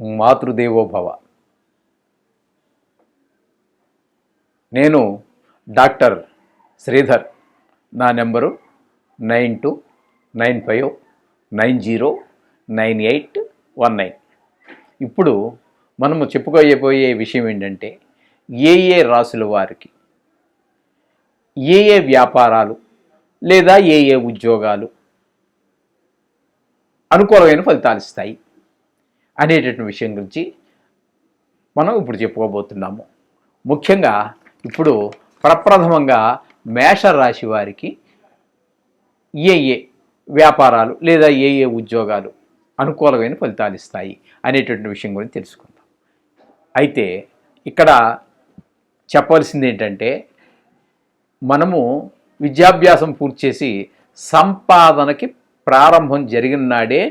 మాతృదేవోభవ. నేను డాక్టర్ శ్రీధర్ నా number nine two nine five nine zero nine eight one nine. ఇప్పుడు మనము చెప్పుకోయబోయే విషయం ఏంటంటే ఏ ఏ రాసుల వారికి ఏ ఏ వ్యాపారాలు లేదా ఏ ఏ ఉద్యోగాలు అనుకూలమైన ఫలితాలు ఇస్తాయి? అనేటటువంటి విషయం గురించి మనం ఇప్పుడు చెప్పుకోబోతున్నాము. ముఖ్యంగా ఇప్పుడు ప్రప్రథమంగా మేషరాశి వారికి ఏ ఏ వ్యాపారాలు లేదా ఏ ఏ ఉద్యోగాలు అనుకూలమైన ఫలితాలు ఇస్తాయి అనేటటువంటి విషయం గురించి తెలుసుకుందాం. అయితే ఇక్కడ చెప్పవలసింది ఏంటంటే మనము విద్యాభ్యాసం పూర్తి చేసి సంపాదనకి ప్రారంభం జరిగిన నాడే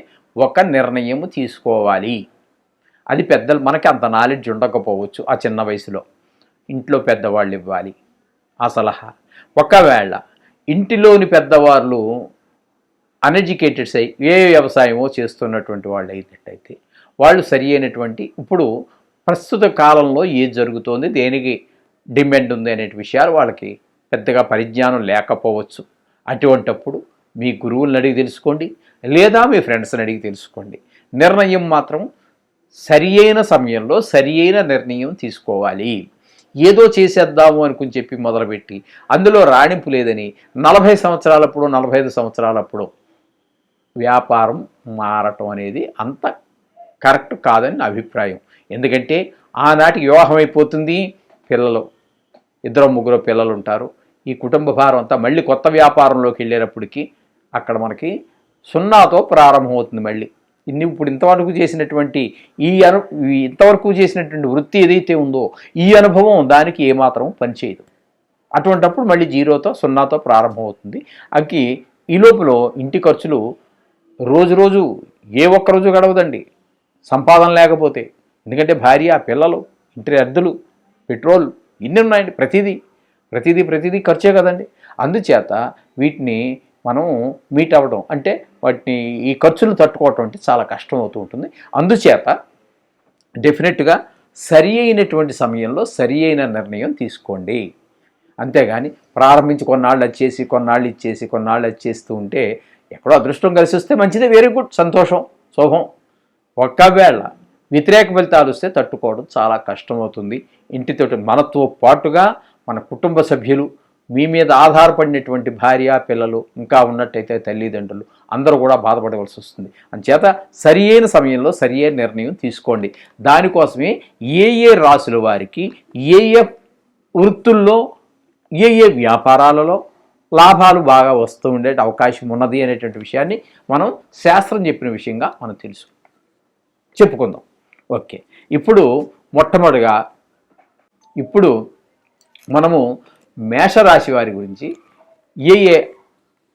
ఒక నిర్ణయం తీసుకోవాలి. అది పెద్దలు మనకి అంత నాలెడ్జ్ ఉండకపోవచ్చు ఆ చిన్న వయసులో. ఇంట్లో పెద్దవాళ్ళు ఇవ్వాలి. ఆ సలహా. ఒకవేళ ఇంటిలోని పెద్దవాళ్ళు అన్ఎడ్యుకేటెడ్స్ అయి ఏ వ్యవసాయమో చేస్తున్నటువంటి వాళ్ళు అయినట్టయితే వాళ్ళు సరి అయినటువంటి ఇప్పుడు ప్రస్తుత కాలంలో ఏది జరుగుతోంది దేనికి డిమాండ్ ఉంది అనేటి విషయాలు వాళ్ళకి పెద్దగా పరిజ్ఞానం లేకపోవచ్చు. అటువంటప్పుడు మీ గురువులను అడిగి తెలుసుకోండి లేదా మీ ఫ్రెండ్స్ని అడిగి తెలుసుకోండి. నిర్ణయం మాత్రం సరి అయిన సమయంలో సరి అయిన నిర్ణయం తీసుకోవాలి. ఏదో చేసేద్దాము అనుకుని చెప్పి మొదలుపెట్టి అందులో రాణింపు లేదని నలభై సంవత్సరాలప్పుడు నలభై ఐదు సంవత్సరాలప్పుడు వ్యాపారం మారటం అనేది అంత కరెక్ట్ కాదని నా అభిప్రాయం. ఎందుకంటే ఆనాటికి వివాహం అయిపోతుంది పిల్లలు ఇద్దరు ముగ్గురు పిల్లలు ఉంటారు. ఈ కుటుంబ భారం అంతా మళ్ళీ కొత్త వ్యాపారంలోకి వెళ్ళేటప్పటికి అక్కడ మనకి సున్నాతో ప్రారంభమవుతుంది మళ్ళీ. ఇన్ని ఇప్పుడు ఇంతవరకు చేసినటువంటి ఈ అను ఇంతవరకు చేసినటువంటి వృత్తి ఏదైతే ఉందో ఈ అనుభవం దానికి ఏమాత్రం పనిచేయదు. అటువంటప్పుడు మళ్ళీ జీరోతో సున్నాతో ప్రారంభమవుతుంది. అకి ఈ లోపల ఇంటి ఖర్చులు రోజు రోజు ఏ ఒక్క రోజు గడవదండి. సంపాదన లేకపోతే. ఎందుకంటే భార్య పిల్లలు ఇంటి అద్దెలు పెట్రోల్ ఇన్ని ఉన్నాయండి ప్రతిదీ. ప్రతిదీ ప్రతిదీ ఖర్చే కదండి. అందుచేత వీటిని మనం మీట్ అవ్వడం. అంటే వాటిని ఈ ఖర్చులు తట్టుకోవటం అంటే చాలా కష్టం అవుతూ ఉంటుంది. అందుచేత డెఫినెట్గా సరి అయినటువంటి సమయంలో సరి అయిన నిర్ణయం తీసుకోండి. అంతేగాని ప్రారంభించి కొన్నాళ్ళు వచ్చేసి కొన్నాళ్ళు ఇచ్చేసి కొన్నాళ్ళు వచ్చేస్తూ ఉంటే ఎక్కడో అదృష్టం కలిసి వస్తే మంచిదే వెరీ గుడ్ సంతోషం శుభం. ఒక్కవేళ వ్యతిరేక ఫలితాలు వస్తే తట్టుకోవడం చాలా కష్టమవుతుంది. ఇంటితోటి మనతో పాటుగా మన కుటుంబ సభ్యులు మీ మీద ఆధారపడినటువంటి భార్య పిల్లలు ఇంకా ఉన్నట్టయితే తల్లిదండ్రులు అందరూ కూడా బాధపడవలసి వస్తుంది. అంచేత సరి అయిన సమయంలో సరి అయిన నిర్ణయం తీసుకోండి. దానికోసమే ఏ ఏ రాసుల వారికి ఏ ఏ వృత్తుల్లో ఏ ఏ వ్యాపారాలలో లాభాలు బాగా వస్తూ ఉండే అవకాశం ఉన్నది అనేటువంటి విషయాన్ని మనం శాస్త్రం చెప్పిన విషయంగా మనం తెలుసు. చెప్పుకుందాం. ఓకే. ఇప్పుడు మొట్టమొదటిగా ఇప్పుడు మనము మేషరాశి వారి గురించి ఏ ఏ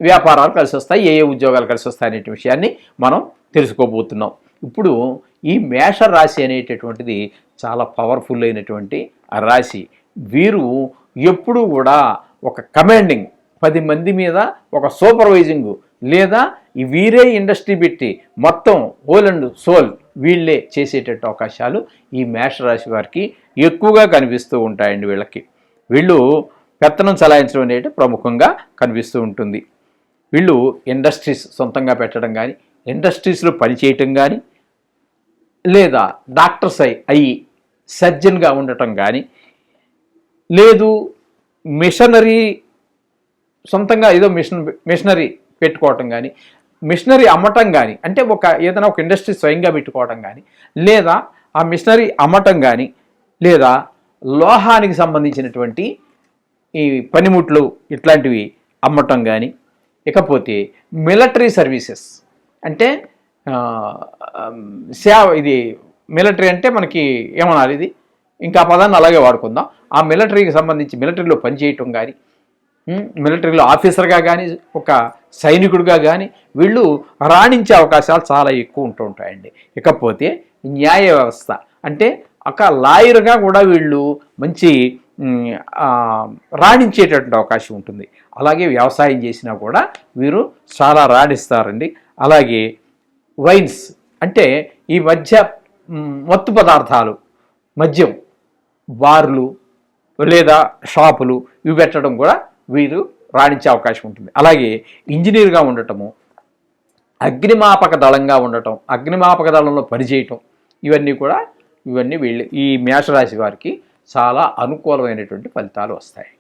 వ్యాపారాలు కలిసి వస్తాయి ఏ ఏ ఉద్యోగాలు కలిసి వస్తాయి అనే విషయాన్ని మనం తెలుసుకోబోతున్నాం. ఇప్పుడు ఈ మేష రాశి అనేటటువంటిది చాలా పవర్ఫుల్ అయినటువంటి రాశి. వీరు ఎప్పుడూ కూడా ఒక కమాండింగ్ పది మంది మీద ఒక సూపర్వైజింగ్ లేదా వీరే ఇండస్ట్రీ పెట్టి మొత్తం హోల్ అండ్ సోల్ వీళ్ళే చేసేటట్టు అవకాశాలు ఈ మేషరాశి వారికి ఎక్కువగా కనిపిస్తూ ఉంటాయండి వీళ్ళకి. వీళ్ళు పెత్తనం చలాయించడం అనేది ప్రముఖంగా కనిపిస్తూ ఉంటుంది. వీళ్ళు ఇండస్ట్రీస్ సొంతంగా పెట్టడం కానీ ఇండస్ట్రీస్లో పనిచేయటం కానీ లేదా డాక్టర్స్ అయి అయ్యి సర్జన్గా ఉండటం కానీ లేదు మిషనరీ సొంతంగా ఏదో మిషన్ మిషనరీ పెట్టుకోవటం కానీ మిషనరీ అమ్మటం కానీ అంటే ఒక ఏదైనా ఒక ఇండస్ట్రీ స్వయంగా పెట్టుకోవటం కానీ లేదా ఆ మిషనరీ అమ్మటం కానీ లేదా లోహానికి సంబంధించినటువంటి ఈ పనిముట్లు ఇట్లాంటివి అమ్మటం కానీ ఇకపోతే మిలిటరీ సర్వీసెస్. అంటే సేవ ఇది మిలిటరీ అంటే మనకి ఏమనాలి ఇది? ఇంకా పదాన్ని అలాగే వాడుకుందాం. ఆ మిలిటరీకి సంబంధించి మిలిటరీలో పనిచేయటం కానీ మిలిటరీలో ఆఫీసర్గా కానీ ఒక సైనికుడిగా కానీ వీళ్ళు రాణించే అవకాశాలు చాలా ఎక్కువ ఉంటూ ఉంటాయండి. ఇకపోతే న్యాయ వ్యవస్థ. అంటే ఒక లాయర్గా కూడా వీళ్ళు మంచి రాణించేటటువంటి అవకాశం ఉంటుంది. అలాగే వ్యవసాయం చేసినా కూడా వీరు చాలా రాణిస్తారండి. అలాగే వైన్స్ అంటే ఈ మధ్య మత్తు పదార్థాలు మద్యం బార్లు లేదా షాపులు ఇవి పెట్టడం కూడా వీరు రాణించే అవకాశం ఉంటుంది. అలాగే ఇంజనీర్గా ఉండటము అగ్నిమాపక దళంగా ఉండటం అగ్నిమాపక దళంలో పనిచేయటం ఇవన్నీ కూడా ఇవన్నీ వీళ్ళు ఈ మేషరాశి వారికి చాలా అనుకూలమైనటువంటి ఫలితాలు వస్తాయి.